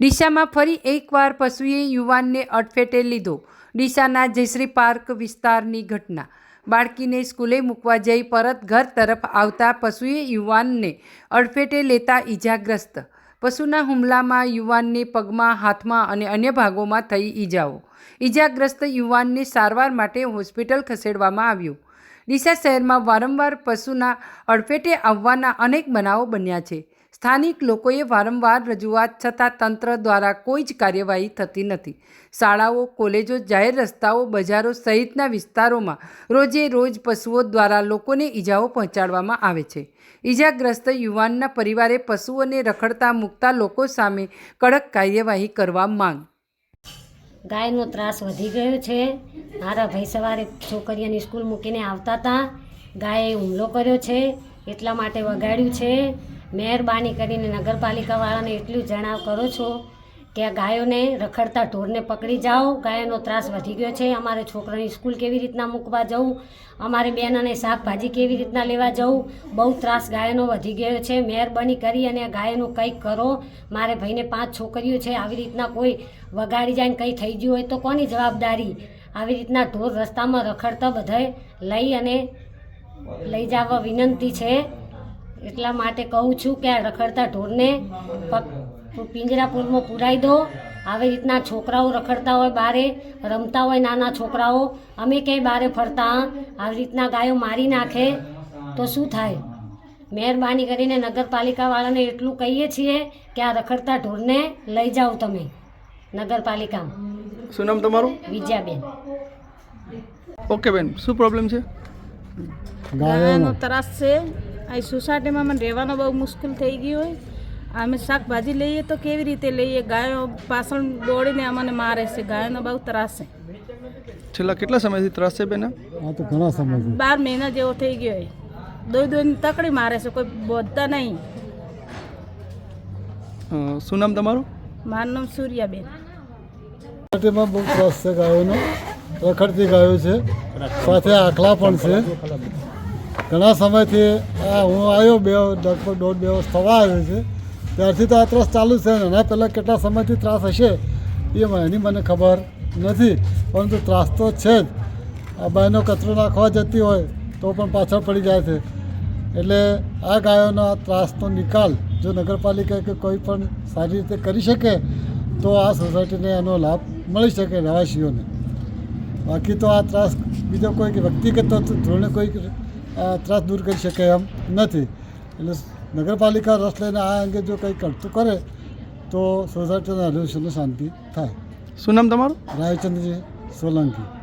ડીસામાં ફરી એકવાર પશુએ યુવાનને અડફેટે લીધો. ડીસાના જયશ્રી પાર્ક વિસ્તારની ઘટના. બાળકીને સ્કૂલે મૂકવા જઈ પરત ઘર તરફ આવતા પશુએ યુવાનને અડફેટે લેતા ઈજાગ્રસ્ત. પશુના હુમલામાં યુવાનને પગમાં, હાથમાં અને અન્ય ભાગોમાં થઈ ઈજાઓ. ઈજાગ્રસ્ત યુવાનને સારવાર માટે હોસ્પિટલ ખસેડવામાં આવ્યું. ડીસા શહેરમાં વારંવાર પશુના અડફેટે આવવાના અનેક બનાવો બન્યા છે. સ્થાનિક લોકોએ વારંવાર રજૂઆત છતાં તંત્ર દ્વારા કોઈ જ કાર્યવાહી થતી નથી. શાળાઓ, કોલેજો, જાહેર રસ્તાઓ, બજારો સહિતના વિસ્તારોમાં રોજે રોજ પશુઓ દ્વારા લોકોને ઈજાઓ પહોંચાડવામાં આવે છે. ઈજાગ્રસ્ત યુવાનના પરિવારે પશુઓને રખડતા મૂકતા લોકો સામે કડક કાર્યવાહી કરવા માંગ. ગાયનો ત્રાસ વધી ગયો છે. મારા ભાઈ સવારે છોકરીઓની સ્કૂલ મૂકીને આવતા હતા. ગાયે હુમલો કર્યો છે. એટલા માટે વગાડ્યું છે. મહેરબાની કરીને નગરપાલિકાવાળાને એટલું જણાવ કરો છો કે આ ગાયોને રખડતા ઢોરને પકડી જાઓ. ગાયોનો ત્રાસ વધી ગયો છે. અમારે છોકરાની સ્કૂલ કેવી રીતના મૂકવા જવું? અમારે બેન અને શાકભાજી કેવી રીતના લેવા જવું? બહુ ત્રાસ ગાયોનો વધી ગયો છે. મહેરબાની કરી અને આ ગાયોનું કંઈક કરો. મારે ભાઈને પાંચ છોકરીઓ છે. આવી રીતના કોઈ વગાડી જાય ને કંઈ થઈ ગયું હોય તો કોની જવાબદારી? આવી રીતના ઢોર રસ્તામાં રખડતા બધાએ લઈ અને લઈ જવા વિનંતી છે. એટલા માટે કહું છું કે આ રખડતા ઢોરને પિંજરાપુરમાં પુરાઈ દો. આવી રીતના છોકરાઓ રખડતા હોય બારે રમતા હોય નાના છોકરાઓ અમે ક્યાંય બારે ફરતા આવી રીતના ગાયો મારી નાખે તો શું થાય? મહેરબાની કરીને નગરપાલિકાવાળાને એટલું કહીએ છીએ કે આ રખડતા ઢોરને લઈ જાઓ તમે નગરપાલિકામાં. શું નામ તમારું? વિજયાબેન. ઓકે બેન શું પ્રોબ્લેમ છે? ગાયનો ત્રાસ છે. આ સોસાયટીમાં મને રહેવાનો બહુ મુશ્કેલ થઈ ગયું હોય. અમે શાકભાજી લઈએ તો કેવી રીતે લઈએ? ગાયો પાછળ દોડીને અમને મારે છે. ગાયોનો બહુ ત્રાસ છે. છેલ્લા કેટલા સમયથી ત્રાસ છે બેન? આ તો ઘણા સમયથી. બાર મહિના જેવો થઈ ગયો હોય. દોઈ દોઈને તકડી મારે છે. કોઈ બોધતા નહીં. શું નામ તમારું? મારું નામ સૂર્યાબેન. સોસાયટીમાં બહુ ત્રાસ છે ગાયોનો. રખડતી ગાયો છે. સાથે આખલા પણ છે. ઘણા સમયથી હું આવ્યો બે, લગભગ દોઢ, બે વર્ષ થવા આવ્યો છે. ત્યારથી તો આ ત્રાસ ચાલુ છે એના પહેલાં કેટલા સમયથી ત્રાસ હશે, એ એની મને ખબર નથી. પરંતુ ત્રાસ તો છે જ. આ બાયનો કચરો નાખવા જતી હોય, તો પણ પાછળ પડી જાય છે. એટલે આ ગાયોનો ત્રાસનો નિકાલ, જો નગરપાલિકા કે કોઈ પણ સારી રીતે કરી શકે, તો આ સોસાયટીને એનો લાભ મળી શકે રહેવાસીઓને બાકી તો આ ત્રાસ બીજો કોઈ વ્યક્તિગત ધોરણે કોઈ ત્રાસ દૂર કરી શકે એમ નથી. એટલે નગરપાલિકા રસ લઈને આ અંગે જો કંઈ કરતું કરે તો સોસાયટીના રેલ્યુશનને શાંતિ થાય. શું નામ તમારું? રાયચંદ્રજી સોલંકી.